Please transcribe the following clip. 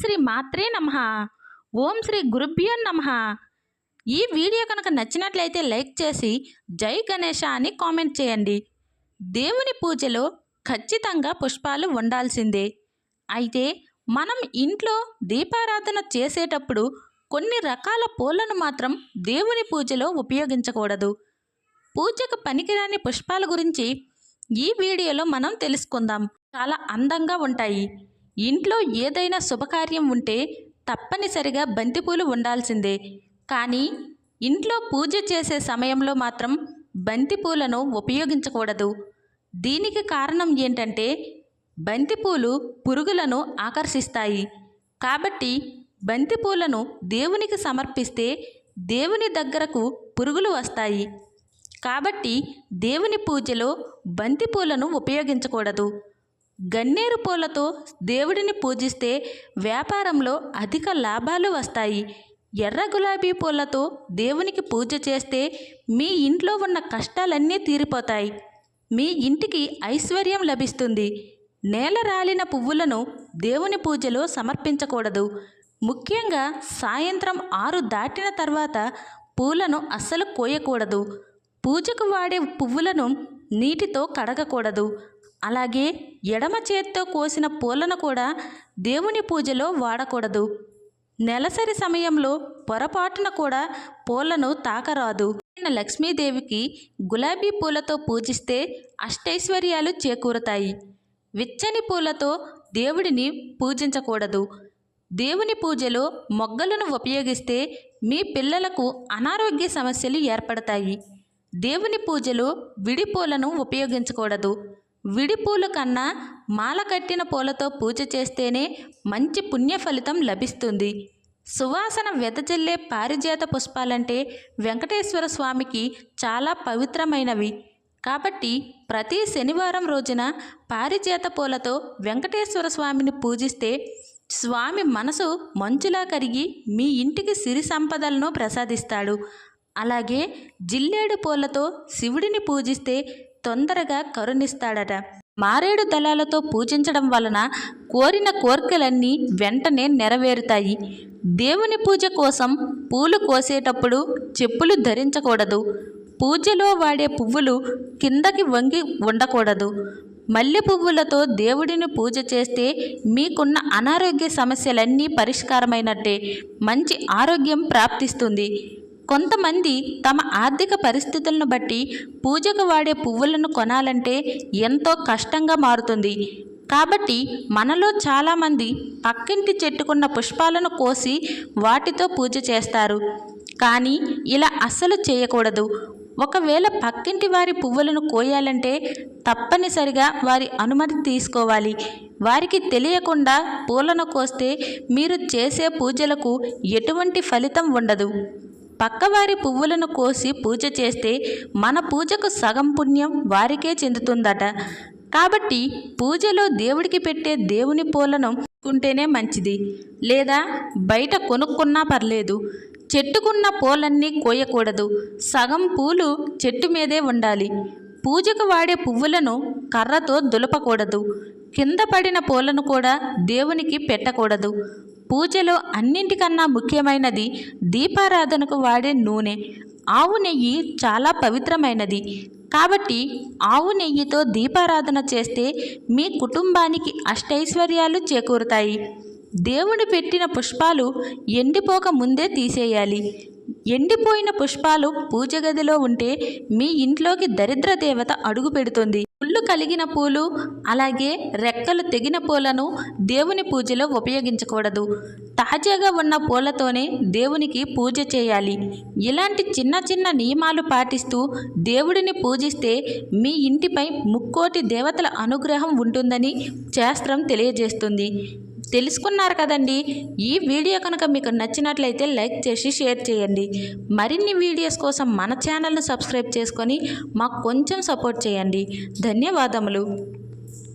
శ్రీ మాత్రే నమ. ఓం శ్రీ గురుభ్యో నమ. ఈ వీడియో కనుక నచ్చినట్లయితే లైక్ చేసి జై గణేష అని కామెంట్ చేయండి. దేవుని పూజలో ఖచ్చితంగా పుష్పాలు ఉండాల్సిందే. అయితే మనం ఇంట్లో దీపారాధన చేసేటప్పుడు కొన్ని రకాల పూలను మాత్రం దేవుని పూజలో ఉపయోగించకూడదు. పూజకు పనికిరాని పుష్పాల గురించి ఈ వీడియోలో మనం తెలుసుకుందాం. చాలా అందంగా ఉంటాయి. ఇంట్లో ఏదైనా శుభకార్యం ఉంటే తప్పనిసరిగా బంతిపూలు ఉండాల్సిందే. కానీ ఇంట్లో పూజ చేసే సమయంలో మాత్రం బంతిపూలను ఉపయోగించకూడదు. దీనికి కారణం ఏంటంటే బంతిపూలు పురుగులను ఆకర్షిస్తాయి. కాబట్టి బంతిపూలను దేవునికి సమర్పిస్తే దేవుని దగ్గరకు పురుగులు వస్తాయి. కాబట్టి దేవుని పూజలో బంతిపూలను ఉపయోగించకూడదు. గన్నేరు పూలతో దేవుడిని పూజిస్తే వ్యాపారంలో అధిక లాభాలు వస్తాయి. ఎర్ర గులాబీ పూలతో దేవునికి పూజ చేస్తే మీ ఇంట్లో ఉన్న కష్టాలన్నీ తీరిపోతాయి. మీ ఇంటికి ఐశ్వర్యం లభిస్తుంది. నేల రాలిన పువ్వులను దేవుని పూజలో సమర్పించకూడదు. ముఖ్యంగా సాయంత్రం ఆరు దాటిన తర్వాత పూలను అస్సలు కోయకూడదు. పూజకు వాడే పువ్వులను నీటితో కడగకూడదు. అలాగే ఎడమ చేత్తో కోసిన పూలను కూడా దేవుని పూజలో వాడకూడదు. నెలసరి సమయంలో పొరపాటున కూడా పూలను తాకరాదు. లక్ష్మీదేవికి గులాబీ పూలతో పూజిస్తే అష్టైశ్వర్యాలు చేకూరుతాయి. విచ్చని పూలతో దేవుడిని పూజించకూడదు. దేవుని పూజలో మొగ్గలను ఉపయోగిస్తే మీ పిల్లలకు అనారోగ్య సమస్యలు ఏర్పడతాయి. దేవుని పూజలో విడి పూలను ఉపయోగించకూడదు. విడిపూలు కన్నా మాల కట్టిన పూలతో పూజ చేస్తేనే మంచి పుణ్య ఫలితం లభిస్తుంది. సువాసన వెదజల్లే పారిజాత పుష్పాలంటే వెంకటేశ్వర స్వామికి చాలా పవిత్రమైనవి. కాబట్టి ప్రతి శనివారం రోజున పారిజాత పూలతో వెంకటేశ్వర స్వామిని పూజిస్తే స్వామి మనసు మంచులా కరిగి మీ ఇంటికి సిరి సంపదలను ప్రసాదిస్తాడు. అలాగే జిల్లేడు పూలతో శివుడిని పూజిస్తే తొందరగా కరుణిస్తాడట. మారేడు దళాలతో పూజించడం వలన కోరిన కోరికలన్నీ వెంటనే నెరవేరుతాయి. దేవుని పూజ కోసం పూలు కోసేటప్పుడు చెప్పులు ధరించకూడదు. పూజలో వాడే పువ్వులు కిందకి వంగి ఉండకూడదు. మల్లె పువ్వులతో దేవుడిని పూజ చేస్తే మీకున్న అనారోగ్య సమస్యలన్నీ పరిష్కారమైనట్టే. మంచి ఆరోగ్యం ప్రాప్తిస్తుంది. కొంతమంది తమ ఆర్థిక పరిస్థితులను బట్టి పూజకు వాడే పువ్వులను కొనాలంటే ఎంతో కష్టంగా మారుతుంది. కాబట్టి మనలో చాలామంది పక్కింటి చెట్టుకున్న పుష్పాలను కోసి వాటితో పూజ చేస్తారు. కానీ ఇలా అస్సలు చేయకూడదు. ఒకవేళ పక్కింటి వారి పువ్వులను కోయాలంటే తప్పనిసరిగా వారి అనుమతి తీసుకోవాలి. వారికి తెలియకుండా పూలను కోస్తే మీరు చేసే పూజలకు ఎటువంటి ఫలితం ఉండదు. పక్కవారి పువ్వులను కోసి పూజ చేస్తే మన పూజకు సగం పుణ్యం వారికే చెందుతుందట. కాబట్టి పూజలో దేవుడికి పెట్టే దేవుని పూలను ఉంటేనే మంచిది. లేదా బయట కొనుక్కున్నా పర్లేదు. చెట్టుకున్న పూలన్నీ కోయకూడదు. సగం పూలు చెట్టు మీదే ఉండాలి. పూజకు వాడే పువ్వులను కర్రతో దులపకూడదు. కింద పడిన పూలను కూడా దేవునికి పెట్టకూడదు. పూజలో అన్నింటికన్నా ముఖ్యమైనది దీపారాధనకు వాడే నూనె. ఆవు నెయ్యి చాలా పవిత్రమైనది. కాబట్టి ఆవు నెయ్యితో దీపారాధన చేస్తే మీ కుటుంబానికి అష్టైశ్వర్యాలు చేకూరుతాయి. దేవుడు పెట్టిన పుష్పాలు ఎండిపోక ముందే తీసేయాలి. ఎండిపోయిన పుష్పాలు పూజ గదిలో ఉంటే మీ ఇంట్లోకి దరిద్ర దేవత అడుగు పెడుతుంది. ముళ్ళు కలిగిన పూలు అలాగే రెక్కలు తెగిన పూలను దేవుని పూజలో ఉపయోగించకూడదు. తాజాగా ఉన్న పూలతోనే దేవునికి పూజ చేయాలి. ఇలాంటి చిన్న చిన్న నియమాలు పాటిస్తూ దేవుడిని పూజిస్తే మీ ఇంటిపై ముక్కోటి దేవతల అనుగ్రహం ఉంటుందని శాస్త్రం తెలియజేస్తుంది. తెలుసుకున్నారు కదండి. ఈ వీడియో కనుక మీకు నచ్చినట్లయితే లైక్ చేసి షేర్ చేయండి. మరిన్ని వీడియోస్ కోసం మన ఛానల్ను సబ్స్క్రైబ్ చేసుకొని మాకు కొంచెం సపోర్ట్ చేయండి. ధన్యవాదములు.